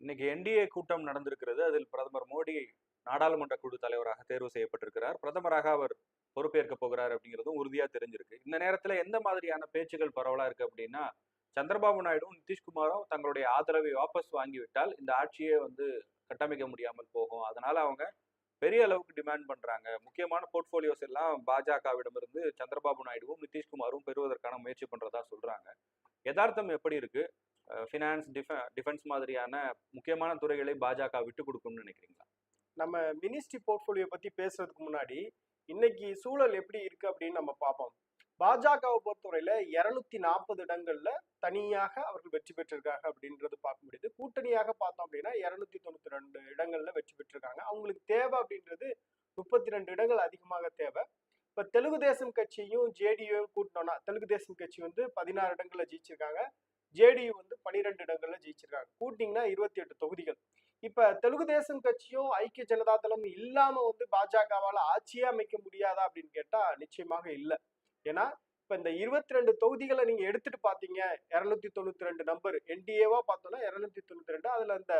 இன்னைக்கு என்டிஏ கூட்டம் நடந்திருக்கிறது. அதில் பிரதமர் மோடி நாடாளுமன்ற குழு தலைவராக தேர்வு செய்யப்பட்டிருக்கிறார். பிரதமராக அவர் பொறுப்பேற்க போகிறார் அப்படிங்கிறதும் உறுதியா தெரிஞ்சிருக்கு. இந்த நேரத்துல எந்த மாதிரியான பேச்சுகள் பரவலா இருக்கு அப்படின்னா சந்திரபாபு நாயுடும் நிதிஷ்குமாரும் தங்களுடைய ஆதரவை வாபஸ் வாங்கிவிட்டால் இந்த ஆட்சியே வந்து கட்டமைக்க முடியாமல் போகும். அதனால அவங்க பெரிய அளவுக்கு டிமாண்ட் பண்றாங்க. முக்கியமான போர்ட்போலியோஸ் எல்லாம் பாஜகவிடமிருந்து சந்திரபாபு நாயுடுவும் நிதிஷ்குமாரும் பெறுவதற்கான முயற்சி பண்றதா சொல்றாங்க. யதார்த்தம் எப்படி இருக்கு? ஃபினான்ஸ் டிஃபென்ஸ் மாதிரியான முக்கியமான துறைகளை பாஜக விட்டு கொடுக்கும்னு நினைக்கிறீங்களா? நம்ம மினிஸ்ட்ரி போர்ட்ஃபோலியோ பற்றி பேசுறதுக்கு முன்னாடி இன்னைக்கு சூழல் எப்படி இருக்கு அப்படின்னு நம்ம பார்ப்போம். பாஜகவை பொறுத்தவரையில இருநூத்தி நாற்பது இடங்கள்ல தனியாக அவர்கள் வெற்றி பெற்றிருக்காங்க அப்படின்றது பார்க்க முடியுது. கூட்டணியாக பார்த்தோம் அப்படின்னா இருநூத்தி தொண்ணூத்தி ரெண்டு இடங்கள்ல வெற்றி பெற்றிருக்காங்க. அவங்களுக்கு தேவை அப்படின்றது முப்பத்தி ரெண்டு இடங்கள் அதிகமாக தேவை. இப்ப தெலுங்கு தேசம் கட்சியும் ஜேடியும் கூட்டினோம்னா தெலுங்கு தேசம் கட்சி வந்து பதினாறு இடங்கள்ல ஜெயிச்சிருக்காங்க. ஜேடியு வந்து பனிரெண்டு இடங்கள்ல ஜெயிச்சிருக்காங்க. கூட்டிங்கன்னா இருபத்தி எட்டு தொகுதிகள். இப்ப தெலுங்கு தேசம் கட்சியும் ஐக்கிய ஜனதா தளம் இல்லாம வந்து பாஜகவால ஆட்சியே அமைக்க முடியாதா அப்படின்னு கேட்டா நிச்சயமாக இல்லை. ஏன்னா இப்ப இந்த இருபத்தி ரெண்டு தொகுதிகளை நீங்க எடுத்துட்டு பாத்தீங்க இருநூத்தி தொண்ணூத்தி ரெண்டு நம்பர் என்டிஏவா பார்த்தோம்னா இருநூத்தி தொண்ணூத்தி ரெண்டு அதுல இந்த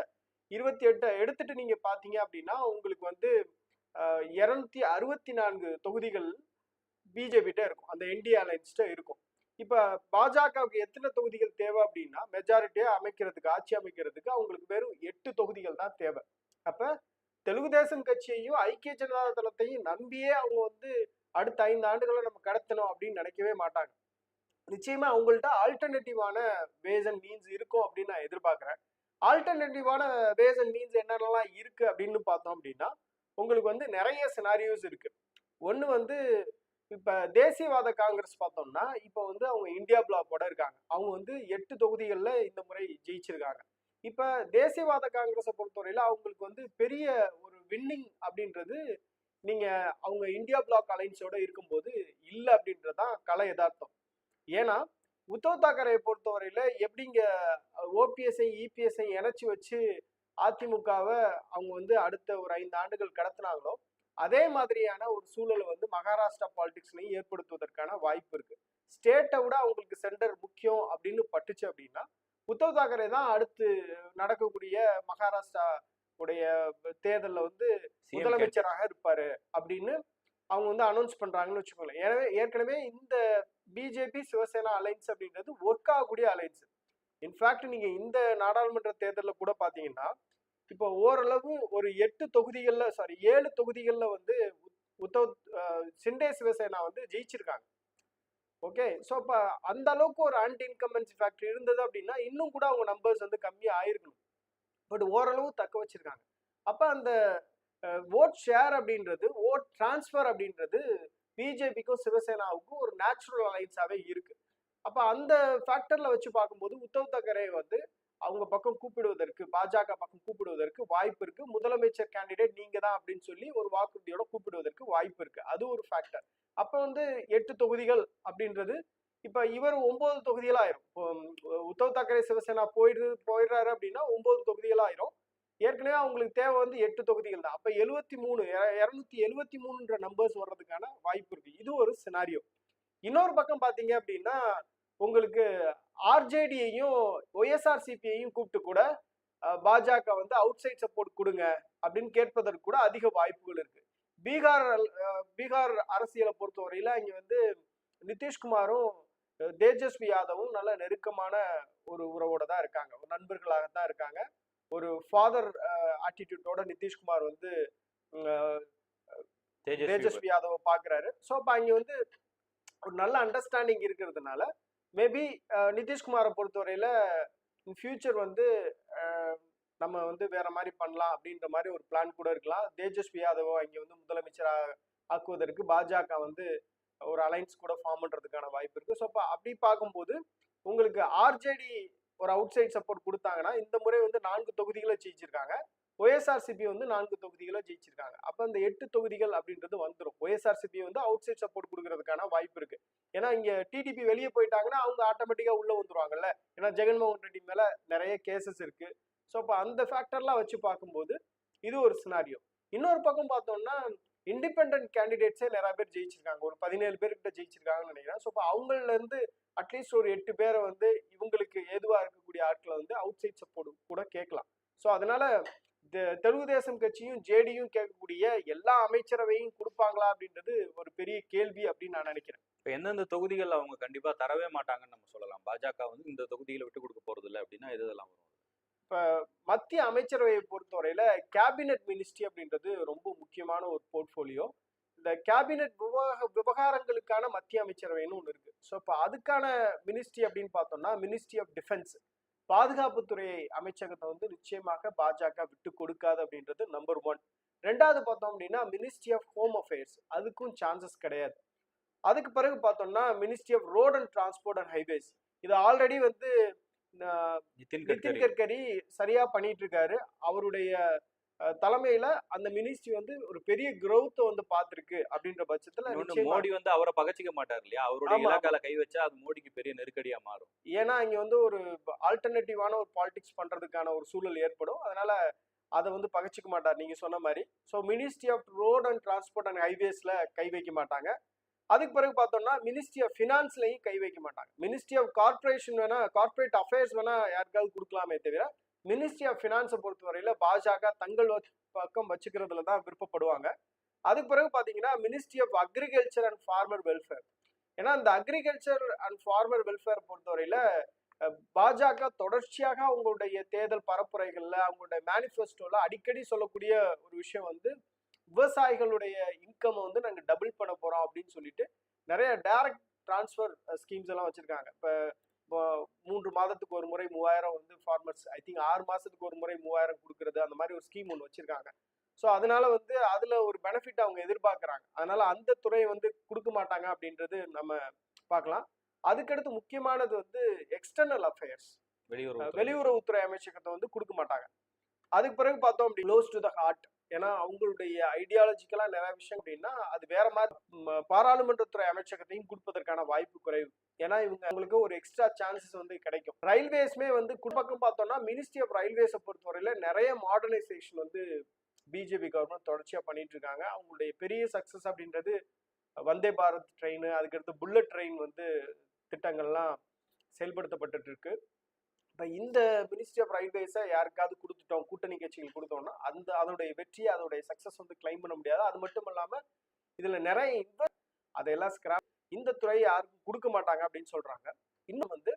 இருபத்தி எட்டை எடுத்துட்டு நீங்க பாத்தீங்க அப்படின்னா உங்களுக்கு வந்து இருநூத்தி அறுபத்தி நான்கு தொகுதிகள் பிஜேபிகிட்ட இருக்கும். அந்த என்டிஏ அலைன்ஸ்ட இருக்கும். இப்ப பாஜகவுக்கு எத்தனை தொகுதிகள் தேவை அப்படின்னா மெஜாரிட்டியை அமைக்கிறதுக்கு ஆட்சி அமைக்கிறதுக்கு அவங்களுக்கு வெறும் எட்டு தொகுதிகள் தான் தேவை. அப்ப தெலுங்கு தேசம் கட்சியையும் ஐக்கிய ஜனதா தளத்தையும் நம்பியே அவங்க வந்து அடுத்த ஐந்து ஆண்டுகளை நம்ம கடத்தணும் அப்படின்னு நினைக்கவே மாட்டாங்க. நிச்சயமா அவங்கள்ட்ட ஆல்டர்னேட்டிவான வேஸ் அண்ட் மீன்ஸ் இருக்கும் அப்படின்னு நான் எதிர்பார்க்கிறேன். ஆல்டர்னேட்டிவான வேஸ் அண்ட் மீன்ஸ் என்னென்னலாம் இருக்கு அப்படின்னு பார்த்தோம் அப்படின்னா உங்களுக்கு வந்து நிறைய சினாரியோஸ் இருக்கு. ஒன்று வந்து இப்ப தேசியவாத காங்கிரஸ் பார்த்தோம்னா இப்ப வந்து அவங்க இந்தியா பிளாக்கோட இருக்காங்க. அவங்க வந்து எட்டு தொகுதிகளில் இந்த முறை ஜெயிச்சிருக்காங்க. இப்ப தேசியவாத காங்கிரஸை பொறுத்தவரையில அவங்களுக்கு வந்து பெரிய ஒரு வின்னிங் அப்படின்றது நீங்க அவங்க இந்தியா பிளாக் அலைன்ஸோட இருக்கும்போது இல்லை அப்படின்றதான் கலை யதார்த்தம். ஏன்னா உத்தவ் தாக்கரையை பொறுத்தவரையில எப்படிங்க ஓபிஎஸ்ஐ இபிஎஸ்ஐ இணைச்சி வச்சு அதிமுகவை அவங்க வந்து அடுத்த ஒரு ஐந்து ஆண்டுகள் கடத்தினாங்களோ அதே மாதிரியான ஒரு சூழலை வந்து மகாராஷ்டிரா பாலிடிக்ஸ்லையும் ஏற்படுத்துவதற்கான வாய்ப்பு இருக்கு. ஸ்டேட்டை விட அவங்களுக்கு சென்டர் முக்கியம் அப்படின்னு பட்டுச்சு அப்படின்னா உத்தவ் தாக்கரே தான் அடுத்து நடக்கக்கூடிய மகாராஷ்டிரா உடைய தேர்தலில் வந்து முதலமைச்சராக இருப்பாரு அப்படின்னு அவங்க வந்து அனௌன்ஸ் பண்றாங்கன்னு வச்சுக்கோங்களேன். எனவே ஏற்கனவே இந்த பிஜேபி சிவசேனா அலைன்ஸ் அப்படின்றது ஒர்க் ஆகக்கூடிய அலைன்ஸ் இன்ஃபேக்ட் நீங்க இந்த நாடாளுமன்ற தேர்தலில் கூட பாத்தீங்கன்னா இப்போ ஓரளவு ஒரு எட்டு தொகுதிகளில் சாரி ஏழு தொகுதிகளில் வந்து உத்தவ் சிண்டே சிவசேனா வந்து ஜெயிச்சிருக்காங்க. ஓகே? ஸோ இப்போ அந்த அளவுக்கு ஒரு ஆன்டி இன்கம்பன்சி ஃபேக்டர் இருந்தது அப்படின்னா இன்னும் கூட அவங்க நம்பர்ஸ் வந்து கம்மியாக ஆயிருக்கணும். பட் ஓரளவு தக்க வச்சிருக்காங்க. அப்போ அந்த ஓட் ஷேர் அப்படின்றது ஓட் டிரான்ஸ்ஃபர் அப்படின்றது பிஜேபிக்கும் சிவசேனாவுக்கும் ஒரு நேச்சுரல் அலைன்ஸாகவே இருக்கு. அப்போ அந்த ஃபேக்டரில் வச்சு பார்க்கும்போது உத்தவ் தக்கரே வந்து அவங்க பக்கம் கூப்பிடுவதற்கு பாஜக பக்கம் கூப்பிடுவதற்கு வாய்ப்பு இருக்கு. முதலமைச்சர் கேண்டிடேட் நீங்க தான் அப்படின்னு சொல்லி ஒரு வாக்குறுதியோட கூப்பிடுவதற்கு வாய்ப்பு இருக்கு. அது ஒரு ஃபேக்டர் அப்ப வந்து எட்டு தொகுதிகள் அப்படின்றது இப்ப இவர் ஒன்பது தொகுதிகள் ஆயிரும். உத்தவ் தாக்கரே சிவசேனா போயிடு போயிடுறாரு அப்படின்னா ஒன்பது தொகுதிகள் ஆயிரும். ஏற்கனவே அவங்களுக்கு தேவை வந்து எட்டு தொகுதிகள் தான். அப்ப எழுவத்தி மூணு இருநூத்தி எழுவத்தி மூணுன்ற நம்பர்ஸ் வர்றதுக்கான வாய்ப்பு இருக்கு. இது ஒரு சினாரியோ இன்னொரு பக்கம் பாத்தீங்க அப்படின்னா உங்களுக்கு ஆர்ஜேடியையும் ஒய்எஸ்ஆர்சிபியையும் கூப்பிட்டு கூட பாஜக வந்து அவுட் சைட் சப்போர்ட் கொடுங்க அப்படின்னு கேட்பதற்கு கூட அதிக வாய்ப்புகள் இருக்கு. பீகார் பீகார் அரசியலை பொறுத்தவரையில இங்க வந்து நிதிஷ்குமாரும் தேஜஸ்வி யாதவும் நல்ல நெருக்கமான ஒரு உறவோட தான் இருக்காங்க. ஒரு நண்பர்களாக தான் இருக்காங்க. ஒரு ஃபாதர் ஆட்டிடியூட்டோட நிதிஷ்குமார் வந்து தேஜஸ்வி யாதவை பாக்குறாரு. ஸோ அப்ப அங்க வந்து ஒரு நல்ல அண்டர்ஸ்டாண்டிங் இருக்கிறதுனால மேபி நிதிஷ்குமாரை பொறுத்தவரையில் ஃபியூச்சர் வந்து நம்ம வந்து வேற மாதிரி பண்ணலாம் அப்படின்ற மாதிரி ஒரு பிளான் கூட இருக்கலாம். தேஜஸ்வி யாதவோ இங்கே வந்து முதலமைச்சராக ஆக்குவதற்கு பாஜக வந்து ஒரு அலைன்ஸ் கூட ஃபார்ம் பண்ணுறதுக்கான வாய்ப்பு இருக்குது ஸோ அப்போ அப்படி பார்க்கும்போது உங்களுக்கு ஆர்ஜேடி ஒரு அவுட் சைட் சப்போர்ட் கொடுத்தாங்கன்னா இந்த முறை வந்து நான்கு தொகுதிகளை ஜெயிச்சிருக்காங்க. ஒய்எஸ்ஆர்சிபி வந்து நான்கு தொகுதிகளை ஜெயிச்சிருக்காங்க. அப்போ அந்த எட்டு தொகுதிகள் அப்படின்றது வந்துடும் ஒய்எஸ்ஆர்சிபி வந்து அவுட் சைட் சப்போர்ட் கொடுக்கறதுக்கான வாய்ப்பு இருக்கு. ஏன்னா இங்க டிடிபி வெளியே போயிட்டாங்கன்னா அவங்க ஆட்டோமேட்டிக்கா உள்ள வந்துருவாங்கல்ல. ஏன்னா ஜெகன்மோகன் ரெட்டி மேல நிறைய கேசஸ் இருக்கு. ஸோ அப்போ அந்த ஃபேக்டர்லாம் வச்சு பார்க்கும்போது இது ஒரு சினாரியோ இன்னொரு பக்கம் பார்த்தோம்னா இண்டிபெண்ட் கேண்டிடேட்ஸே நிறைய பேர் ஜெயிச்சிருக்காங்க. ஒரு பதினேழு பேர்கிட்ட ஜெயிச்சிருக்காங்கன்னு நினைக்கிறேன். ஸோ இப்போ அவங்கள இருந்து அட்லீஸ்ட் ஒரு எட்டு பேரை வந்து இவங்களுக்கு ஏதுவா இருக்கக்கூடிய ஆட்களை வந்து அவுட் சைட் சப்போர்ட் கூட கேட்கலாம். ஸோ அதனால தெலுங்கு தேசம் கட்சியும் ஜேடியும் கேட்கக்கூடிய எல்லா அமைச்சரவையும் கொடுப்பாங்களா அப்படின்றது ஒரு பெரிய கேள்வி அப்படின்னு நான் நினைக்கிறேன். இப்போ எந்தெந்த தொகுதிகள் அவங்க கண்டிப்பா தரவே மாட்டாங்கன்னு நம்ம சொல்லலாம். பாஜக வந்து இந்த தொகுதிகளை விட்டு கொடுக்க போறது இல்லை அப்படின்னா இதெல்லாம் வரும்? மத்திய அமைச்சரவையை பொறுத்தவரையில கேபினெட் மினிஸ்ட்ரி அப்படின்றது ரொம்ப முக்கியமான ஒரு போர்ட்ஃபோலியோ இந்த கேபினெட் விவகார விவகாரங்களுக்கான மத்திய அமைச்சரவைன்னு ஒன்று இருக்கு. ஸோ இப்போ அதுக்கான மினிஸ்ட்ரி அப்படின்னு பார்த்தோம்னா மினிஸ்ட்ரி ஆஃப் டிஃபென்ஸ் பாதுகாப்புத்துறை அமைச்சகத்தை வந்து நிச்சயமாக பாஜக விட்டு கொடுக்காது அப்படின்றது நம்பர் ஒன் ரெண்டாவது பார்த்தோம் அப்படின்னா மினிஸ்ட்ரி ஆஃப் ஹோம் அஃபேர்ஸ் அதுக்கும் சான்சஸ் கிடையாது. அதுக்கு பிறகு பார்த்தோம்னா ministry of road and transport and highways இது ஆல்ரெடி வந்து நிதின் கட்கரி சரியா பண்ணிட்டு இருக்காரு. அவருடைய தலைமையில அந்த மினிஸ்ட்ரி வந்து ஒரு பெரிய growth வந்து பார்த்திருக்கு அப்படின்ற பட்சத்துல மோடி வந்து அவரை பகச்சிக்க மாட்டார் இல்லையா? அவருடைய இலாக்கால கை வச்சா அது மோடிக்கு பெரிய நெருக்கடியா மாறும். ஏன்னா இங்க வந்து ஒரு ஆல்டர்னேட்டிவான ஒரு பாலிடிக்ஸ் பண்றதுக்கான ஒரு சூழல் ஏற்படும். அதனால அதை வந்து பகச்சிக்க மாட்டார் நீங்க சொன்ன மாதிரி. So ministry of road and transport and ஹைவேஸ்ல கை வைக்க மாட்டாங்க. அதுக்கு பிறகு பார்த்தோம்னா மினிஸ்ட்ரி ஆஃப் ஃபினான்ஸ்லையும் கை வைக்க மாட்டாங்க. மினிஸ்ட்ரி ஆஃப் கார்ப்பரேஷன் வேணா கார்ப்பரேட் அஃபேர்ஸ் வேணா யாருக்காவது கொடுக்கலாமே தவிர மினிஸ்ட்ரி ஆஃப் ஃபினான்ஸை பொறுத்தவரையில பாஜக தங்கள் பக்கம் வச்சுக்கிறதுல தான் விருப்பப்படுவாங்க. அதுக்கு பிறகு பார்த்தீங்கன்னா ministry of agriculture and farmer welfare ஏன்னா இந்த அக்ரிகல்ச்சர் அண்ட் ஃபார்மர் வெல்ஃபேர் பொறுத்தவரையில பாஜக தொடர்ச்சியாக அவங்களுடைய தேர்தல் பரப்புரைகளில் அவங்களுடைய மேனிஃபெஸ்டோவில் அடிக்கடி சொல்லக்கூடிய ஒரு விஷயம் வந்து விவசாயிகளுடைய இன்கம் வந்து நாங்கள் டபுள் பண்ண போகிறோம் அப்படின்னு சொல்லிட்டு நிறைய டைரக்ட் டிரான்ஸ்ஃபர் ஸ்கீம்ஸ் எல்லாம் வச்சுருக்காங்க. இப்போ மூன்று மாதத்துக்கு ஒரு முறை மூவாயிரம் வந்து ஃபார்மர்ஸ் ஐ திங்க் ஆறு மாசத்துக்கு ஒரு முறை மூவாயிரம் கொடுக்கறது அந்த மாதிரி ஒரு ஸ்கீம் ஒன்று வச்சிருக்காங்க. ஸோ அதனால வந்து அதுல ஒரு பெனிஃபிட் அவங்க எதிர்பார்க்கறாங்க. அதனால அந்த துறையை வந்து கொடுக்க மாட்டாங்க அப்படின்றது நம்ம பார்க்கலாம். அதுக்கடுத்து முக்கியமானது வந்து எக்ஸ்டர்னல் அஃபேர்ஸ் வெளியுறவு வெளியுறவுத்துறை அமைச்சகத்தை வந்து கொடுக்க மாட்டாங்க. அதுக்கு பிறகு பார்த்தோம் அப்படி க்ளோஸ் டு த ஹார்ட் ஏன்னா அவங்களுடைய ஐடியாலஜிக்கலாக நிறைய விஷயம் அப்படின்னா அது வேற மாதிரி பாராளுமன்றத்துறை அமைச்சகத்தையும் கொடுப்பதற்கான வாய்ப்பு குறைவு. ஏன்னா இவங்க அவங்களுக்கு ஒரு எக்ஸ்ட்ரா சான்சஸ் வந்து கிடைக்கும். ரயில்வேஸ்மே வந்து குடும்பக்கம் பார்த்தோம்னா மினிஸ்ட்ரி ஆஃப் ரயில்வேஸை பொறுத்தவரையில நிறைய மாடர்னைசேஷன் வந்து பிஜேபி கவர்மெண்ட் தொடர்ச்சியா பண்ணிட்டு இருக்காங்க. அவங்களுடைய பெரிய சக்சஸ் அப்படின்றது வந்தே பாரத் ட்ரெயின் அதுக்கடுத்து புல்லட் ட்ரெயின் வந்து திட்டங்கள்லாம் செயல்படுத்தப்பட்டு இருக்கு. இப்போ இந்த மினிஸ்ட்ரி ஆஃப் ரயில்வேஸை யாருக்காவது கொடுத்துட்டோம் கூட்டணி கட்சிகள் கொடுத்தோம்னா அந்த அதனுடைய வெற்றி அதோடைய சக்ஸஸ் வந்து கிளைம் பண்ண முடியாது. அது மட்டும் இல்லாமல் இதில் நிறைய இன்வெஸ்ட் அதையெல்லாம் ஸ்கிராப் இந்த துறை யாருக்கும் கொடுக்க மாட்டாங்க அப்படின்னு சொல்கிறாங்க இன்னும் வந்து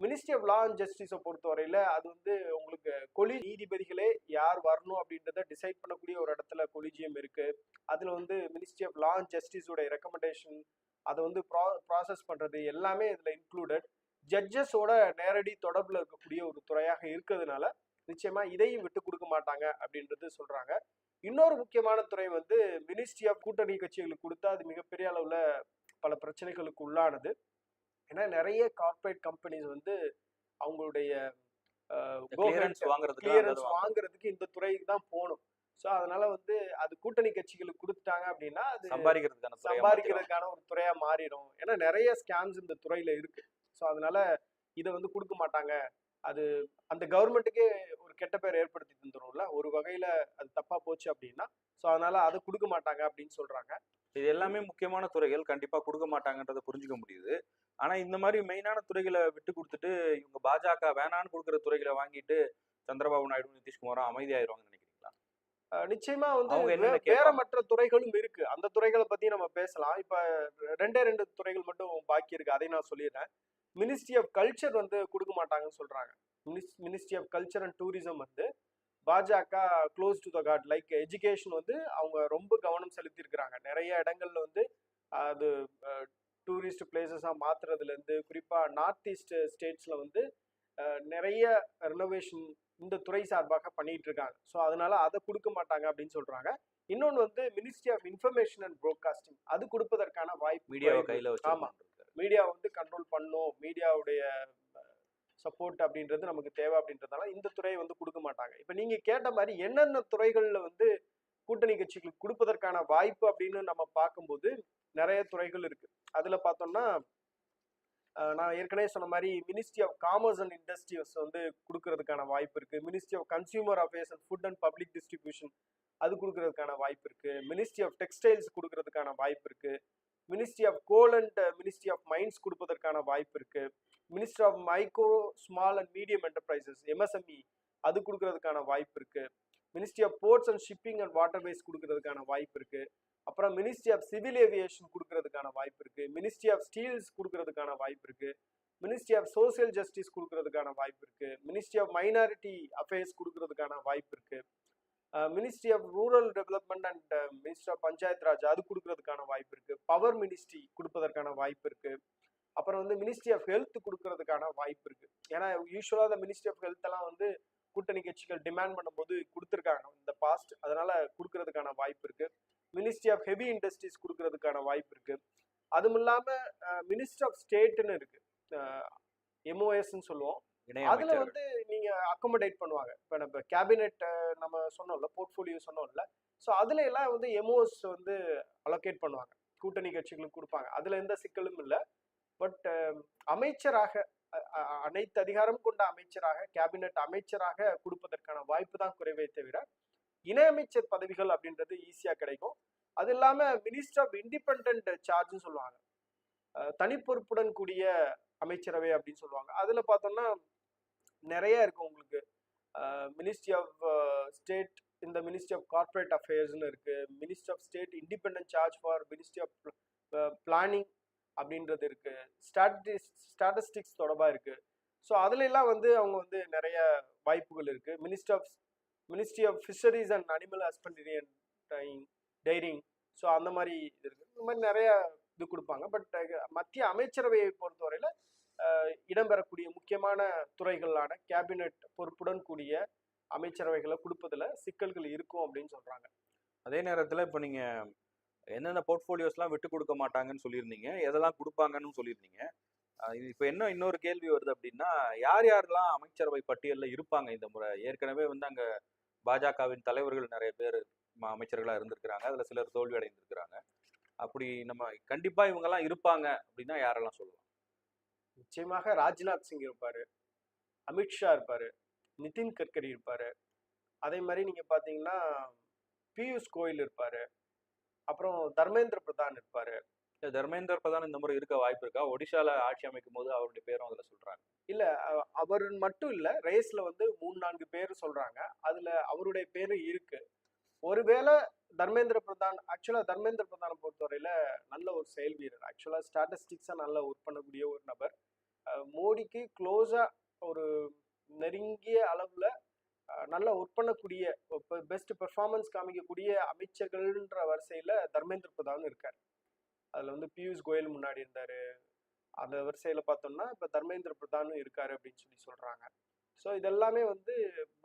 மினிஸ்ட்ரி ஆஃப் லா அண்ட் ஜஸ்டிஸை பொறுத்தவரையில அது வந்து உங்களுக்கு கொலி நீதிபதிகளே யார் வரணும் அப்படின்றத டிசைட் பண்ணக்கூடிய ஒரு இடத்துல கொலிஜியம் இருக்கு. அதில் வந்து மினிஸ்ட்ரி ஆஃப் லா அண்ட் ஜஸ்டிஸோட ரெக்கமெண்டேஷன் அதை வந்து ப்ரா ப்ராசஸ் பண்ணுறது எல்லாமே இதில் இன்க்ளூடட் ஜட்ஜஸோட நேரடி தொடர்பில் இருக்கக்கூடிய ஒரு துறையாக இருக்கிறதுனால நிச்சயமா இதையும் விட்டு கொடுக்க மாட்டாங்க அப்படின்றது சொல்றாங்க. இன்னொரு முக்கியமான துறை வந்து மினிஸ்ட்ரி ஆஃப் கூட்டணி கட்சிகளுக்கு கொடுத்தா அது மிகப்பெரிய அளவுல பல பிரச்சனைகளுக்கு உள்ளானது. ஏன்னா நிறைய கார்ப்பரேட் கம்பெனிஸ் வந்து அவங்களுடைய கிளியரன்ஸ் வாங்குறதுக்கு இந்த துறைக்கு தான் போகணும். ஸோ அதனால வந்து அது கூட்டணி கட்சிகளுக்கு கொடுத்துட்டாங்க அப்படின்னா அது சம்பாதிக்கிறதுக்கான. சம்பாதிக்கிறதுக்கான ஒரு துறையா மாறிடும். ஏன்னா நிறைய ஸ்கேம்ஸ் இந்த துறையில இருக்கு. ஸோ அதனால இதை வந்து கொடுக்க மாட்டாங்க. அது அந்த கவர்மெண்ட்டுக்கே ஒரு கெட்ட பேர் ஏற்படுத்தி தந்துரும்ல. ஒரு வகையில அது தப்பா போச்சு அப்படின்னா ஸோ அதனால அதை கொடுக்க மாட்டாங்க அப்படின்னு சொல்றாங்க. இது எல்லாமே முக்கியமான துறைகள். கண்டிப்பா கொடுக்க மாட்டாங்கன்றதை புரிஞ்சுக்க முடியுது. ஆனா இந்த மாதிரி மெயினான துறைகளை விட்டு கொடுத்துட்டு இவங்க பாஜக வேணான்னு கொடுக்குற துறைகளை வாங்கிட்டு சந்திரபாபு நாயுடு நிதிஷ்குமாரும் அமைதியாயிருவாங்கன்னு நினைக்கிறீங்களா? நிச்சயமா வந்து அவங்க என்னென்ன வே- வேற கேட்பாங்க? மற்ற துறைகளும் இருக்கு. அந்த துறைகளை பத்தி நம்ம பேசலாம். இப்ப ரெண்டே ரெண்டு துறைகள் மட்டும் பாக்கி இருக்கு. அதை நான் சொல்லிடுறேன். மினிஸ்ட்ரி ஆஃப் கல்ச்சர் வந்து கொடுக்க மாட்டாங்கன்னு சொல்றாங்க. Ministry of culture and tourism வந்து Bajaka close to the god like education வந்து அவங்க ரொம்ப கவனம் செலுத்தி இருக்கிறாங்க நிறைய இடங்கள்ல வந்து அது டூரிஸ்ட் பிளேசஸாக மாத்துறதுலேருந்து குறிப்பாக நார்த் ஈஸ்ட் ஸ்டேட்ஸில் வந்து நிறைய ரெனோவேஷன் இந்த துறை சார்பாக பண்ணிட்டு இருக்காங்க ஸோ அதனால அதை கொடுக்க மாட்டாங்க அப்படின்னு சொல்றாங்க. இன்னொன்று வந்து ministry of information and broadcasting அது கொடுப்பதற்கான வாய்ப்பு மீடியாவை. கையில ஆமா. வச்சு மீடியா வந்து கண்ட்ரோல் பண்ணும் மீடியாவுடைய சப்போர்ட் அப்படின்றது நமக்கு தேவை அப்படின்றதால இந்த துறையை வந்து கொடுக்க மாட்டாங்க. இப்போ நீங்க கேட்ட மாதிரி என்னென்ன துறைகளில் வந்து கூட்டணி கட்சிகளுக்கு கொடுப்பதற்கான வாய்ப்பு அப்படின்னு நம்ம பார்க்கும்போது நிறைய துறைகள் இருக்கு. அதில் பார்த்தோம்னா நான் ஏற்கனவே சொன்ன மாதிரி ministry of commerce and industries வந்து கொடுக்கறதுக்கான வாய்ப்பு இருக்கு. Ministry of consumer affairs and food and public distribution அது கொடுக்கறதுக்கான வாய்ப்பு இருக்கு. மினிஸ்ட்ரி ஆஃப் டெக்ஸ்டைல்ஸ் கொடுக்கறதுக்கான வாய்ப்பு இருக்கு. Ministry of coal and ministry of mines கொடுப்பதற்கான வாய்ப்பு இருக்கு. Ministry of micro small and medium enterprises MSME அது கொடுக்கறதுக்கான வாய்ப்பு இருக்கு. Ministry of ports and shipping and waterways கொடுக்கறதுக்கான வாய்ப்பு இருக்கு. அப்புறம் மினிஸ்ட்ரி ஆஃப் சிவில் ஏவியேஷன் கொடுக்கறதுக்கான வாய்ப்பு இருக்கு. மினிஸ்ட்ரி ஆஃப் ஸ்டீல்ஸ் கொடுக்கறதுக்கான வாய்ப்பு இருக்கு. மினிஸ்ட்ரி ஆஃப் சோசியல் ஜஸ்டிஸ் கொடுக்கறதுக்கான வாய்ப்பு இருக்கு. மினிஸ்ட்ரி ஆஃப் மைனாரிட்டி அஃபேர்ஸ் கொடுக்கறதுக்கான வாய்ப்பு இருக்கு. Ministry of rural development and ministry of panchayat raj அது கொடுக்கறதுக்கான வாய்ப்பு இருக்கு. பவர் மினிஸ்ட்ரி கொடுப்பதற்கான வாய்ப்பு இருக்கு. அப்புறம் வந்து மினிஸ்ட்ரி ஆஃப் ஹெல்த் கொடுக்கறதுக்கான வாய்ப்பு இருக்கு. ஏன்னா யூஸ்வலா அந்த மினிஸ்ட்ரி ஆஃப் ஹெல்த் எல்லாம் வந்து கூட்டணி கட்சிகள் டிமாண்ட் பண்ணும்போது கொடுத்துருக்காங்க. இந்த பாஸ்ட் அதனால கொடுக்கறதுக்கான வாய்ப்பு இருக்கு. மினிஸ்ட்ரி ஆஃப் ஹெவி இண்டஸ்ட்ரீஸ் கொடுக்கறதுக்கான வாய்ப்பு இருக்கு. அதுவும் இல்லாம மினிஸ்ட்ரி ஆஃப் ஸ்டேட்னு இருக்கு. எம்ஓஎஸ்ன்னு சொல்லுவோம். அதுல வந்து நீங்க அக்கோமடேட் பண்ணுவாங்க. இப்ப நம்ம கேபினெட் நம்ம சொன்னோம்ல போர்ட்ஃபோலியோ சொன்னோம்ல. ஸோ அதுல எல்லாம் வந்து எமோஸ் வந்து அலோகேட் பண்ணுவாங்க. கூட்டணி கட்சிகளுக்கு கொடுப்பாங்க. அதுல எந்த சிக்கலும் இல்லை. பட் அமைச்சராக அனைத்து அதிகாரம் கொண்ட அமைச்சராக கேபினெட் அமைச்சராக கொடுப்பதற்கான வாய்ப்பு தான் குறைவே தவிர இணையமைச்சர் பதவிகள் அப்படின்றது ஈஸியா கிடைக்கும். அது இல்லாம மினிஸ்டர் ஆஃப் இண்டிபெண்ட் சார்ஜ்னு சொல்லுவாங்க. தனிப்பொறுப்புடன் கூடிய அமைச்சரவை அப்படின்னு சொல்லுவாங்க. அதில் பார்த்தோம்னா நிறைய இருக்கும் உங்களுக்கு. மினிஸ்ட்ரி ஆஃப் ஸ்டேட் இந்த மினிஸ்ட்ரி ஆஃப் கார்ப்பரேட் அஃபேர்ஸ்னு இருக்குது ministry of state independent charge for ministry of planning அப்படின்றது இருக்குது ஸ்டாட்டிஸ் ஸ்டாட்டிஸ்டிக்ஸ் தொடர்பாக இருக்குது ஸோ அதுல எல்லாம் வந்து அவங்க வந்து நிறைய வாய்ப்புகள் இருக்குது ministry of ministry of fisheries and animal husbandry and dairying so அந்த மாதிரி இது இருக்குது இந்த மாதிரி நிறைய இது கொடுப்பாங்க. பட் மத்திய அமைச்சரவையை பொறுத்தவரையில் இடம்பெறக்கூடிய முக்கியமான துறைகளான கேபினெட் பொறுப்புடன் கூடிய அமைச்சரவைகளை கொடுப்பதில் சிக்கல்கள் இருக்கும் அப்படின்னு சொல்கிறாங்க அதே நேரத்தில் இப்போ நீங்கள் என்னென்ன போர்ட்ஃபோலியோஸ்லாம் விட்டு கொடுக்க மாட்டாங்கன்னு சொல்லியிருந்தீங்க. எதெல்லாம் கொடுப்பாங்கன்னு சொல்லியிருந்தீங்க. இப்போ என்ன இன்னொரு கேள்வி வருது அப்படின்னா யார் யாரெல்லாம் அமைச்சரவை பட்டியலில் இருப்பாங்க? இந்த முறை ஏற்கனவே வந்து அங்கே பாஜகவின் தலைவர்கள் நிறைய பேர் அமைச்சர்களாக இருந்திருக்கிறாங்க. அதில் சிலர் தோல்வி அடைந்திருக்கிறாங்க அப்படி நம்ம கண்டிப்பாக இவங்கெல்லாம் இருப்பாங்க அப்படின்னா யாரெல்லாம் சொல்லலாம் நிச்சயமாக ராஜ்நாத் சிங் இருப்பாரு. அமித்ஷா இருப்பாரு. நிதின் கட்கரி இருப்பாரு. அதே மாதிரி நீங்க பாத்தீங்கன்னா பியூஷ் கோயல் இருப்பாரு. அப்புறம் தர்மேந்திர பிரதான் இருப்பாரு. இல்ல தர்மேந்தர் பிரதான் இந்த முறை இருக்க வாய்ப்பு இருக்கா? ஒடிஷால ஆட்சி அமைக்கும் போது அவருடைய பேரும் அதுல சொல்றாங்க. இல்ல அவர் மட்டும் இல்ல ரேஸ்ல வந்து மூணு நான்கு பேர் சொல்றாங்க. அதுல அவருடைய பேரு இருக்கு. ஒருவேளை தர்மேந்திர பிரதான் ஆக்சுவலா தர்மேந்திர பிரதானை பொறுத்தவரையில நல்ல ஒரு செயல் வீரர். ஆக்சுவலா ஸ்டாட்டிஸ்டிக்ஸா நல்லா ஒர்க் பண்ணக்கூடிய ஒரு நபர். மோடிக்கு க்ளோஸா ஒரு நெருங்கிய அளவுல நல்லா ஒர்க் பண்ணக்கூடிய பெஸ்ட் பெர்ஃபார்மன்ஸ் காமிக்கக்கூடிய அமைச்சர்கள்ன்ற வரிசையில தர்மேந்திர பிரதான் இருக்கார். அதுல வந்து பியூஷ் கோயல் முன்னாடி இருந்தாரு. அந்த வரிசையில பார்த்தோம்னா இப்ப தர்மேந்திர பிரதானும் இருக்காரு அப்படின்னு சொல்லி சொல்றாங்க. ஸோ இதெல்லாமே வந்து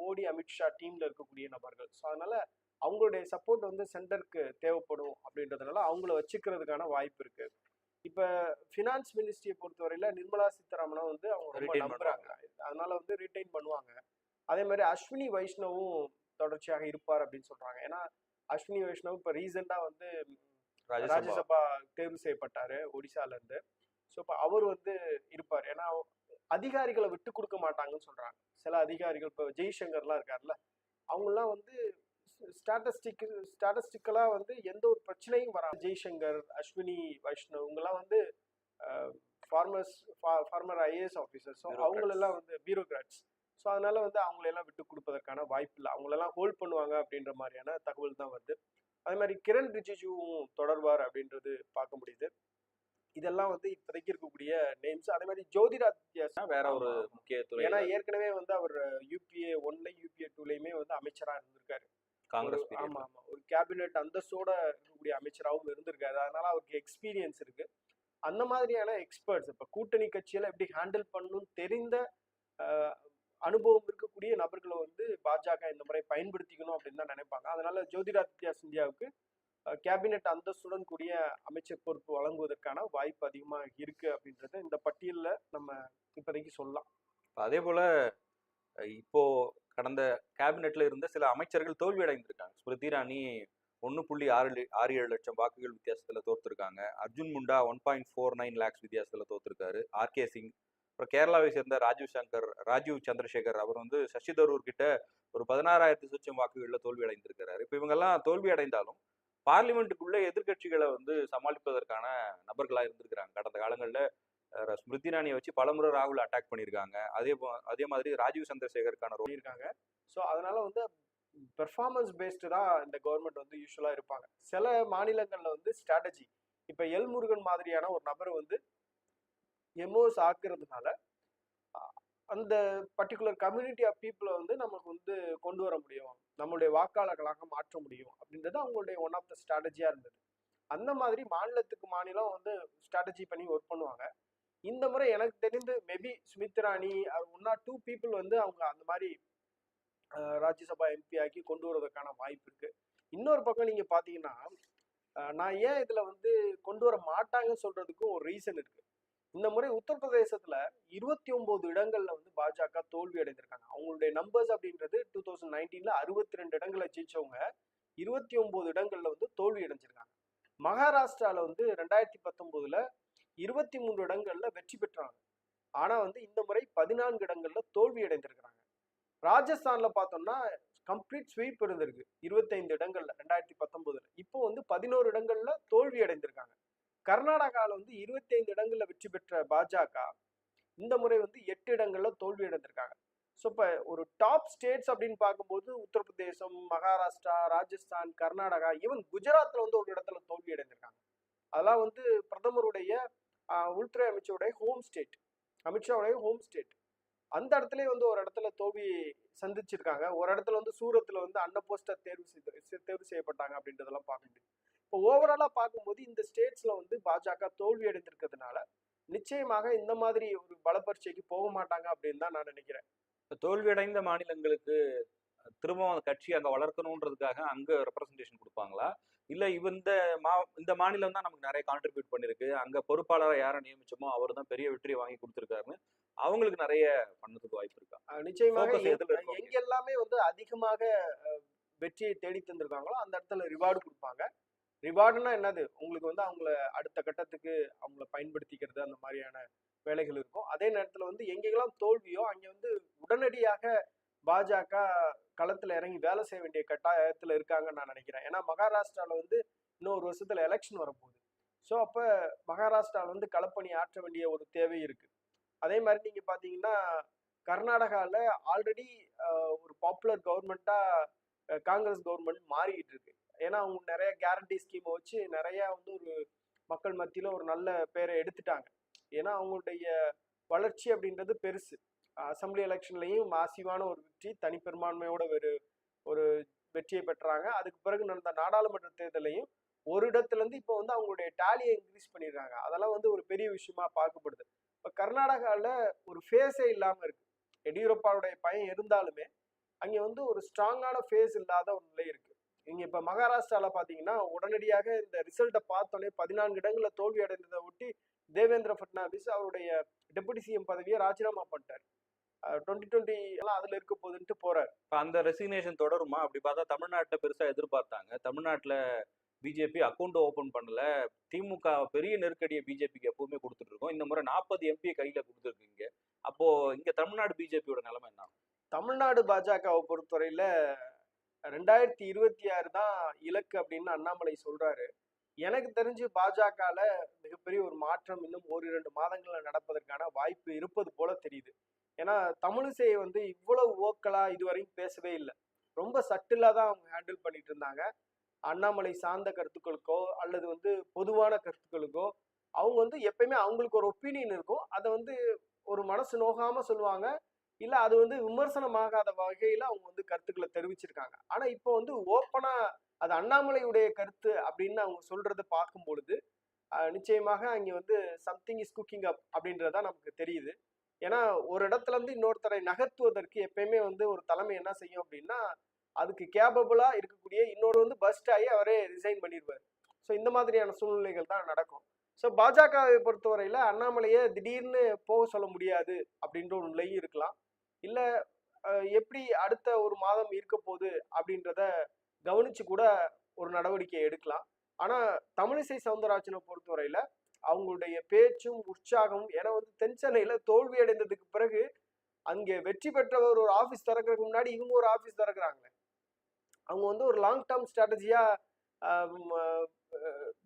மோடி அமித்ஷா டீம்ல இருக்கக்கூடிய நபர்கள். ஸோ அதனால அவங்களுடைய சப்போர்ட் வந்து சென்டருக்கு தேவைப்படும் அப்படின்றதுனால அவங்கள வச்சுக்கிறதுக்கான வாய்ப்பு இருக்கு. இப்ப ஃபினான்ஸ் மினிஸ்ட்ரியை பொறுத்தவரையில நிர்மலா சீதாராமனை வந்து அவங்க ரொம்ப நம்புறாங்க. அதனால வந்து ரிட்டைன் பண்ணுவாங்க. அதே மாதிரி அஸ்வினி வைஷ்ணவும் தொடர்ச்சியாக இருப்பார் அப்படின்னு சொல்றாங்க. ஏன்னா அஸ்வினி வைஷ்ணவ் இப்ப ரீசெண்டா வந்து ராஜ்யசபா. ராஜ்யசபா தேர்வு செய்யப்பட்டாரு ஒடிசால இருந்து. ஸோ இப்போ அவர் வந்து இருப்பார். ஏன்னா அதிகாரிகளை விட்டு கொடுக்க மாட்டாங்கன்னு சொல்றாங்க. சில அதிகாரிகள் இப்போ ஜெய்சங்கர்லாம் இருக்கார்ல அவங்கெல்லாம் வந்து ஸ்டாட்டிஸ்டிக் ஸ்டாட்டிஸ்டிக்கலாக வந்து எந்த ஒரு பிரச்சனையும் வராது. ஜெய்சங்கர் அஸ்வினி வைஷ்ணவ் இவங்கெல்லாம் வந்து farmers former IAS officers so. அவங்களெல்லாம் வந்து பியூரோக்ராட்ஸ் ஸோ அதனால வந்து அவங்களெல்லாம் விட்டு கொடுப்பதற்கான வாய்ப்பு இல்லை. அவங்களெல்லாம் ஹோல்ட் பண்ணுவாங்க அப்படின்ற மாதிரியான தகவல் தான் வருது. அதே மாதிரி கிரண் ரிஜிஜுவும் தொடர்வார் அப்படின்றது பார்க்க முடியுது. இதெல்லாம் வந்து இப்போதைக்கு இருக்கக்கூடிய நேம்ஸ் அதே மாதிரி ஜோதிராத்யா வேற ஒரு ஆமா, ஆமா. முக்கிய துறை ஏன்னா ஏற்கனவே வந்து அவர் யூபிஏ ஒன்ல யூபிஏ டூலையுமே வந்து அமைச்சரா இருந்திருக்காரு. காங்கிரஸ் ஆமா. ஆமா ஒரு கேபினெட் அந்தஸ்தோட இருக்கக்கூடிய அமைச்சராகவும் இருந்திருக்காரு. அதனால அவருக்கு எக்ஸ்பீரியன்ஸ் இருக்கு. அந்த மாதிரியான எக்ஸ்பர்ட்ஸ் இப்ப கூட்டணி கட்சியில எப்படி ஹேண்டில் பண்ணணும்னு தெரிந்த அனுபவம் இருக்கக்கூடிய நபர்களை வந்து பாஜக இந்த முறை பயன்படுத்திக்கணும் அப்படின்னு தான் நினைப்பாங்க. அதனால ஜோதிராதித்யா சிந்தியாவுக்கு கேபினெட் அந்தஸ்துடன் கூடிய அமைச்சர் பொறுப்பு வழங்குவதற்கான வாய்ப்பு அதிகமா இருக்கு அப்படின்றத இந்த பட்டியல்ல நம்ம இப்போதைக்கு சொல்லலாம். அதே போல இப்போ கடந்த கேபினெட்ல இருந்த சில அமைச்சர்கள் தோல்வி அடைந்திருக்காங்க ஸ்மிருதி இரானி ஒன்று புள்ளி ஆறு ஆறு ஏழு லட்சம் வாக்குகள் வித்தியாசத்துல தோத்துருக்காங்க. Arjun Munda one point four nine lakhs வித்தியாசத்துல தோத்துருக்காரு. ஆர்கே சிங் அப்புறம் கேரளாவை சேர்ந்த ராஜீவ் சங்கர் ராஜீவ் சந்திரசேகர் அவர் வந்து சசி தரூர் கிட்ட ஒரு பதினாறாயிரத்து சொச்சம் வாக்குகளில் தோல்வி அடைந்திருக்கிறாரு இப்போ இவங்கெல்லாம் தோல்வி அடைந்தாலும் பார்லிமெண்ட்டுக்குள்ளே எதிர்க்கட்சிகளை வந்து சமாளிப்பதற்கான நபர்களாக இருந்திருக்கிறாங்க. கடந்த காலங்களில் ஸ்மிருதி இரானியை வச்சு பலமுறை ராகுல் அட்டாக் பண்ணியிருக்காங்க. அதே அதே மாதிரி ராஜீவ் சந்திரசேகருக்கான ரோல் இருக்காங்க ஸோ அதனால வந்து பெர்ஃபார்மன்ஸ் பேஸ்டு தான் இந்த கவர்மெண்ட் வந்து யூஸ்வலாக இருப்பாங்க. சில மாநிலங்களில் வந்து ஸ்ட்ராட்டஜி இப்போ எல் முருகன் மாதிரியான ஒரு நபர் வந்து எம்ஓஎஸ் ஆக்குறதுனால அந்த பர்டிகுலர் கம்யூனிட்டி ஆஃப் பீப்புளை வந்து நமக்கு வந்து கொண்டு வர முடியும். நம்மளுடைய வாக்காளர்களாக மாற்ற முடியும். அப்படின்றது அவங்களுடைய ஒன் ஆஃப் த ஸ்ட்ராட்டஜியாக இருந்தது. அந்த மாதிரி மாநிலத்துக்கு மாநிலம் வந்து ஸ்ட்ராட்டஜி பண்ணி ஒர்க் பண்ணுவாங்க. இந்த முறை எனக்கு தெரிந்து maybe Smriti Irani one or two people வந்து அவங்க அந்த மாதிரி ராஜ்யசபா எம்பி ஆக்கி கொண்டு வரதுக்கான வாய்ப்பு இருக்கு. இன்னொரு பக்கம் நீங்க பாத்தீங்கன்னா நான் ஏன் இதுல வந்து கொண்டு வர மாட்டாங்கன்னு சொல்றதுக்கும் ஒரு ரீசன் இருக்கு. இந்த முறை உத்தரப்பிரதேசத்துல இருபத்தி ஒன்பது இடங்கள்ல வந்து பாஜக தோல்வி அடைந்திருக்காங்க. அவங்களுடைய நம்பர்ஸ் அப்படின்றது டூ தௌசண்ட் நைன்டீன்ல அறுபத்தி ரெண்டு இடங்களை ஜெயிச்சவங்க இருபத்தி ஒன்பது இடங்கள்ல வந்து தோல்வி அடைஞ்சிருக்காங்க. மகாராஷ்டிரால வந்து ரெண்டாயிரத்தி பத்தொன்பதுல இருபத்தி மூன்று இடங்கள்ல வெற்றி பெற்றாங்க. ஆனா வந்து இந்த முறை பதினான்கு இடங்கள்ல தோல்வி அடைந்திருக்கிறாங்க. ராஜஸ்தான்ல பார்த்தோம்னா கம்ப்ளீட் ஸ்வீப் இருந்திருக்கு. இருபத்தைந்து இடங்கள்ல ரெண்டாயிரத்தி பத்தொன்பதுல. இப்போ வந்து பதினோரு இடங்கள்ல தோல்வி அடைந்திருக்காங்க. கர்நாடகாவில் வந்து இருபத்தைந்து இடங்கள்ல வெற்றி பெற்ற பாஜக இந்த முறை வந்து எட்டு இடங்கள்ல தோல்வி அடைந்திருக்காங்க. ஸோ இப்போ ஒரு டாப் ஸ்டேட்ஸ் அப்படின்னு பார்க்கும்போது உத்தரப்பிரதேசம் மகாராஷ்டிரா ராஜஸ்தான் கர்நாடகா ஈவன் குஜராத்தில் வந்து ஒரு இடத்துல தோல்வி அடைந்திருக்காங்க. அதெல்லாம் வந்து பிரதமருடைய உள்துறை அமைச்சருடைய ஹோம் ஸ்டேட் அமித்ஷாவுடைய ஹோம் ஸ்டேட் அந்த இடத்துல வந்து ஒரு இடத்துல தோல்வி சந்திச்சிருக்காங்க. ஒரு இடத்துல வந்து சூரத்தில் வந்து அன்ன போஸ்டர் தேர்வு செய்து தேர்வு செய்யப்பட்டாங்க அப்படின்றதெல்லாம் பார்க்க இப்போ ஓவராலாக பார்க்கும்போது இந்த ஸ்டேட்ஸில் வந்து பாஜக தோல்வி அடைந்திருக்கிறதுனால நிச்சயமாக இந்த மாதிரி ஒரு பலப்பரீட்சைக்கு போக மாட்டாங்க அப்படின்னு தான் நான் நினைக்கிறேன். இப்போ தோல்வியடைந்த மாநிலங்களுக்கு திரும்பவும் அந்த கட்சி அங்கே வளர்க்கணுன்றதுக்காக அங்கே ரெப்ரசன்டேஷன் கொடுப்பாங்களா? இல்ல இவ இந்த மா இந்த மாநிலம் தான் நமக்கு நிறைய கான்ட்ரிபியூட் பண்ணிருக்கு. அங்க பொறுப்பாளரை யாரை நியமிச்சோமோ அவர் தான் பெரிய வெற்றியை வாங்கி கொடுத்துருக்காருன்னு அவங்களுக்கு நிறைய பண்ணதுக்கு வாய்ப்பு இருக்கா? நிச்சயமாக எங்க- எல்லாமே வந்து அதிகமாக வெற்றியை தேடி தந்திருக்காங்களோ அந்த இடத்துல ரிவார்டு கொடுப்பாங்க. ரிவார்டுனா என்னது? உங்களுக்கு வந்து அவங்கள அடுத்த கட்டத்துக்கு அவங்கள பயன்படுத்திக்கிறது அந்த மாதிரியான வேலைகள் இருக்கும். அதே நேரத்துல வந்து எங்கெல்லாம் தோல்வியோ அங்க வந்து உடனடியாக பாஜக களத்துல இறங்கி வேலை செய்ய வேண்டிய கட்டாயத்துல இருக்காங்கன்னு நான் நினைக்கிறேன். ஏன்னா மகாராஷ்டிரால வந்து இன்னும் ஒரு வருஷத்துல எலெக்ஷன் வரப்போகுது. ஸோ அப்ப மகாராஷ்டிரால வந்து களப்பணி ஆற்ற வேண்டிய ஒரு தேவை இருக்கு. அதே மாதிரி நீங்க பாத்தீங்கன்னா கர்நாடகாவில் ஆல்ரெடி ஒரு பாப்புலர் கவர்மெண்ட்டாக காங்கிரஸ் கவர்மெண்ட் மாறிக்கிட்டு இருக்கு. ஏன்னா அவங்க நிறைய கேரண்டி ஸ்கீமை வச்சு நிறைய வந்து ஒரு மக்கள் மத்தியில ஒரு நல்ல பேரை எடுத்துட்டாங்க. ஏன்னா அவங்களுடைய வளர்ச்சி அப்படின்றது பெருசு. அசம்பிளி எலெக்ஷன்லையும் மாசிவான ஒரு வெற்றி தனிப்பெரும்பான்மையோட ஒரு ஒரு வெற்றியை பெற்றாங்க. அதுக்கு பிறகு நடந்த நாடாளுமன்ற தேர்தலையும் ஒரு இடத்துலேருந்து இப்போ வந்து அவங்களுடைய டேலியை இன்க்ரீஸ் பண்ணிடுறாங்க. அதெல்லாம் வந்து ஒரு பெரிய விஷயமா பார்க்கப்படுது. இப்போ கர்நாடகாவில் ஒரு ஃபேஸே இல்லாமல் இருக்கு. எடியூரப்பாவுடைய பையன் இருந்தாலுமே அங்கே வந்து ஒரு ஸ்ட்ராங்கான ஃபேஸ் இல்லாத ஒரு நிலை இருக்கு. இங்கே இப்போ மகாராஷ்டிராவில் பார்த்தீங்கன்னா உடனடியாக இந்த ரிசல்ட்டை பார்த்தோன்னே பதினான்கு இடங்களில் தோல்வி அடைந்ததை ஒட்டி தேவேந்திர ஃபட்னாவிஸ் அவருடைய டெபுட்டி சிஎம் பதவியை ராஜினாமா பண்ணிட்டார். டுவெண்ட்டி டுவெண்ட்டி எல்லாம் அதில் இருக்க போகுதுன்ட்டு போறாரு. இப்போ அந்த ரெசிக்னேஷன் தொடருமா? அப்படி பார்த்தா தமிழ்நாட்டில் பெருசா எதிர்பார்த்தாங்க. தமிழ்நாட்டில் பிஜேபி அக்கௌண்ட் ஓபன் பண்ணல. திமுக பெரிய நெருக்கடியை பிஜேபிக்கு எப்பவுமே கொடுத்துட்டு இருக்கோம். இந்த முறை நாற்பது எம்பி கையில கொடுத்துருக்கீங்க. அப்போ இங்க தமிழ்நாடு பிஜேபியோட நிலைமை என்ன? தமிழ்நாடு பாஜகவை பொறுத்தவரையில ரெண்டாயிரத்தி இருபத்தி ஆறு தான் இலக்கு அப்படின்னு அண்ணாமலை சொல்றாரு. எனக்கு தெரிஞ்சு பாஜகல மிகப்பெரிய ஒரு மாற்றம் இன்னும் ஒரு இரண்டு மாதங்கள்ல நடப்பதற்கான வாய்ப்பு இருப்பது போல தெரியுது. ஏன்னா தமிழிசையை வந்து இவ்வளவு ஓக்கலா இதுவரையும் பேசவே இல்லை. ரொம்ப சட்டிலாக தான் அவங்க ஹேண்டில் பண்ணிட்டு இருந்தாங்க. அண்ணாமலை சார்ந்த கருத்துக்களுக்கோ அல்லது வந்து பொதுவான கருத்துக்களுக்கோ அவங்க வந்து எப்பயுமே அவங்களுக்கு ஒரு ஒப்பீனியன் இருக்கும். அதை வந்து ஒரு மனசு நோகாம சொல்லுவாங்க. இல்லை அது வந்து விமர்சனமாகாத வகையில் அவங்க வந்து கருத்துக்களை தெரிவிச்சிருக்காங்க. ஆனால் இப்போ வந்து ஓப்பனாக அது அண்ணாமலையுடைய கருத்து அப்படின்னு அவங்க சொல்றத பார்க்கும் பொழுது நிச்சயமாக அங்கே வந்து சம்திங் இஸ் குக்கிங் அப் அப்படின்றதா நமக்கு தெரியுது. ஏன்னா ஒரு இடத்துல இருந்து இன்னொருத்தரை நகர்த்துவதற்கு எப்பயுமே வந்து ஒரு தலைமை என்ன செய்யும் அப்படின்னா அதுக்கு கேபபிளா இருக்கக்கூடிய இன்னொரு வந்து பஸ்ட் ஆகி அவரே ரிசைன் பண்ணிடுவார். ஸோ இந்த மாதிரியான சூழ்நிலைகள் தான் நடக்கும். ஸோ பாஜகவை பொறுத்தவரையில அண்ணாமலையை திடீர்னு போக சொல்ல முடியாது அப்படின்ற ஒரு நிலையும் இருக்கலாம். இல்லை எப்படி அடுத்த ஒரு மாதம் இருக்க போகுது அப்படின்றத கவனிச்சு கூட ஒரு நடவடிக்கை எடுக்கலாம். ஆனால் தமிழிசை சவுந்தரராஜனை பொறுத்தவரையில அவங்களுடைய பேச்சும் உற்சாகமும் ஏன்னா வந்து தென் சென்னையில் தோல்வி அடைந்ததுக்கு பிறகு அங்கே வெற்றி பெற்றவர் ஒரு ஆஃபீஸ் திறக்கிறதுக்கு முன்னாடி இவங்க ஒரு ஆஃபீஸ் திறக்கிறாங்க அவங்க வந்து ஒரு லாங் டேர்ம் ஸ்ட்ராட்டஜியாக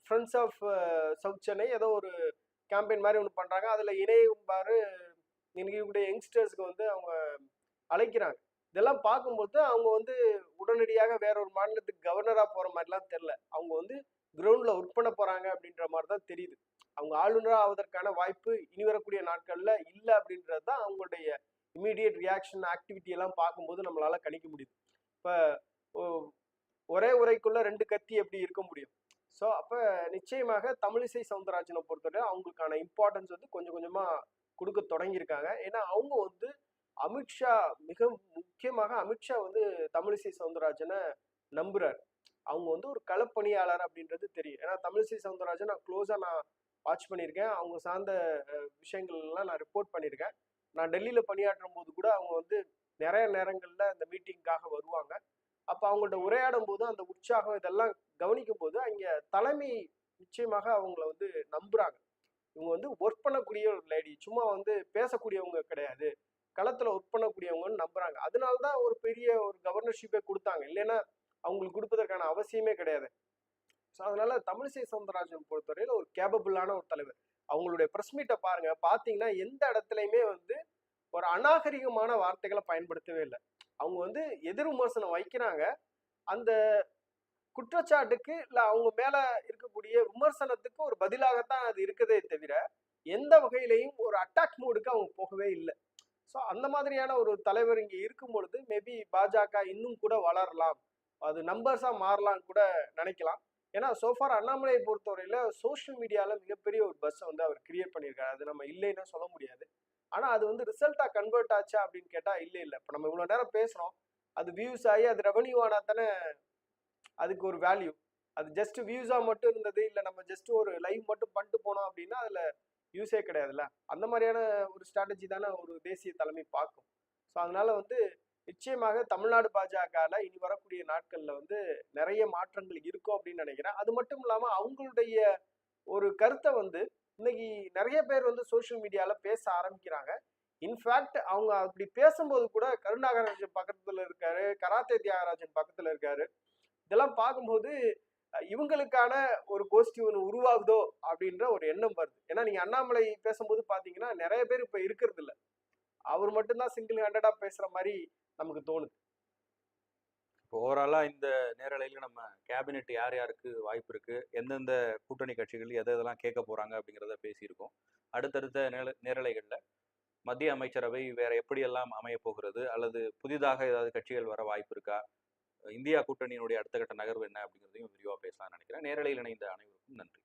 ஃப்ரெண்ட்ஸ் ஆஃப் சவுத் சென்னை ஏதோ ஒரு கேம்பெயின் மாதிரி ஒன்று பண்ணுறாங்க அதில் இணையும்பாரு இன்னைக்கு யங்ஸ்டர்ஸ்க்கு வந்து அவங்க அழைக்கிறாங்க. இதெல்லாம் பார்க்கும்போது அவங்க வந்து உடனடியாக வேற ஒரு மாநிலத்துக்கு கவர்னராக போகிற மாதிரிலாம் தெரில அவங்க வந்து கிரவுண்டில் ஒர்க் பண்ண போகிறாங்க அப்படின்ற மாதிரி தான் தெரியுது. அவங்க ஆளுநராக ஆவதற்கான வாய்ப்பு இனி வரக்கூடிய நாட்களில் இல்லை அப்படின்றது தான் அவங்களுடைய இமீடியட் ரியாக்ஷன் ஆக்டிவிட்டி எல்லாம் பார்க்கும்போது நம்மளால கணிக்க முடியுது. இப்போ ஒரே உரைக்குள்ள ரெண்டு கத்தி எப்படி இருக்க முடியும்? ஸோ அப்போ நிச்சயமாக தமிழிசை சவுந்தரராஜனை பொறுத்தவரை அவங்களுக்கான இம்பார்ட்டன்ஸ் வந்து கொஞ்சம் கொஞ்சமாக கொடுக்க தொடங்கியிருக்காங்க. ஏன்னா அவங்க வந்து அமித்ஷா மிக முக்கியமாக அமித்ஷா வந்து தமிழிசை சவுந்தரராஜனை நம்புறார். அவங்க வந்து ஒரு களப்பணியாளர் அப்படின்றது தெரியும். ஏன்னா தமிழிசை சவுந்தரராஜன் நான் க்ளோஸாக நான் வாட்ச் பண்ணியிருக்கேன். அவங்க சார்ந்த விஷயங்கள்லாம் விஷயங்கள் எல்லாம் நான் ரிப்போர்ட் பண்ணியிருக்கேன். நான் டெல்லியில பணியாற்றும் போது கூட அவங்க வந்து நிறைய நேரங்களில் அந்த மீட்டிங்காக வருவாங்க. அப்போ அவங்கள்ட்ட உரையாடும் போது அந்த உற்சாகம் இதெல்லாம் கவனிக்கும் போது அங்க தலைமை நிச்சயமாக அவங்கள வந்து நம்புறாங்க. இவங்க வந்து ஒர்க் பண்ணக்கூடிய ஒரு லேடி சும்மா வந்து பேசக்கூடியவங்க கிடையாது. களத்துல ஒர்க் பண்ணக்கூடியவங்கன்னு நம்புறாங்க. அதனால தான் ஒரு பெரிய ஒரு கவர்னர்ஷிப்பே கொடுத்தாங்க. இல்லைன்னா அவங்களுக்கு கொடுப்பதற்கான அவசியமே கிடையாது. ஸோ அதனால தமிழிசை சவுந்தரராஜன் பொறுத்தவரையில ஒரு கேபபிளான ஒரு தலைவர். அவங்களுடைய ப்ரெஸ் மீட்டை பாருங்க. பார்த்தீங்கன்னா எந்த இடத்துலையுமே வந்து ஒரு அநாகரிகமான வார்த்தைகளை பயன்படுத்தவே இல்லை. அவங்க வந்து எதிர் விமர்சனம் வைக்கிறாங்க. அந்த குற்றச்சாட்டுக்கு இல்லை அவங்க மேலே இருக்கக்கூடிய விமர்சனத்துக்கு ஒரு பதிலாகத்தான் அது இருக்கதே தவிர எந்த வகையிலையும் ஒரு அட்டாக் மூடுக்கு அவங்க போகவே இல்லை. ஸோ அந்த மாதிரியான ஒரு தலைவர் இங்கே இருக்கும் பொழுது மேபி பாஜக இன்னும் கூட வளரலாம். அது நம்பர்ஸாக மாறலாம் கூட நினைக்கலாம். ஏன்னா சோஃபார் அண்ணாமலையை பொறுத்தவரையில சோஷியல் மீடியாவில் மிகப்பெரிய ஒரு பஸ்ஸை வந்து அவர் கிரியேட் பண்ணியிருக்காரு. அது நம்ம இல்லைன்னா சொல்ல முடியாது. ஆனால் அது வந்து ரிசல்ட்டாக கன்வெர்ட் ஆச்சா அப்படின்னு கேட்டால் இல்லை இல்லை. இப்போ நம்ம இவ்வளோ நேரம் பேசுகிறோம் அது வியூஸ் ஆகி அது ரெவன்யூ ஆனால் தானே அதுக்கு ஒரு வேல்யூ அது ஜஸ்ட் வியூஸாக மட்டும் இருந்தது இல்லை நம்ம ஜஸ்ட் ஒரு லைவ் மட்டும் பண்ணிட்டு போனோம் அப்படின்னா அதில் யூஸே கிடையாதுல்ல. அந்த மாதிரியான ஒரு ஸ்ட்ராட்டஜி தானே ஒரு தேசிய தலைமை பார்க்கும். ஸோ அதனால வந்து நிச்சயமாக தமிழ்நாடு பாஜகவில் இனி வரக்கூடிய நாட்களில் வந்து நிறைய மாற்றங்கள் இருக்கும் அப்படின்னு நினைக்கிறேன். அது மட்டும் இல்லாமல் அவங்களுடைய ஒரு கருத்தை வந்து இன்னைக்கு நிறைய பேர் வந்து சோஷியல் மீடியாவில் பேச ஆரம்பிக்கிறாங்க. இன்ஃபேக்ட் அவங்க அப்படி பேசும்போது கூட கருணாகராஜன் பக்கத்தில் இருக்காரு கராத்தே தியாகராஜன் பக்கத்தில் இருக்காரு. இதெல்லாம் பார்க்கும்போது இவங்களுக்கான ஒரு கோஷ்டி ஒன்று உருவாகுதோ அப்படின்ற ஒரு எண்ணம் வருது. ஏன்னா நீங்கள் அண்ணாமலை பேசும்போது பார்த்தீங்கன்னா நிறைய பேர் இப்போ இருக்கிறது இல்லை. அவர் மட்டும்தான் சிங்கிள் ஹேண்டடாக பேசுகிற மாதிரி நமக்கு தோணுது. இப்போ ஓவராலாக இந்த நேரலையில் நம்ம கேபினெட் யார் யாருக்கு வாய்ப்பு இருக்குது எந்தெந்த கூட்டணி கட்சிகள் எதை இதெல்லாம் கேட்க போகிறாங்க அப்படிங்கிறத பேசியிருக்கோம். அடுத்தடுத்த நேர நேரலைகளில் மத்திய அமைச்சரவை வேற எப்படியெல்லாம் அமையப் போகிறது? அல்லது புதிதாக ஏதாவது கட்சிகள் வர வாய்ப்பு இருக்கா? இந்தியா கூட்டணியினுடைய அடுத்த கட்ட நகர்வு என்ன அப்படிங்கிறதையும் விரிவாக பேசலாம்னு நினைக்கிறேன். நேரலையில் இணைந்த அனைவருக்கும் நன்றி.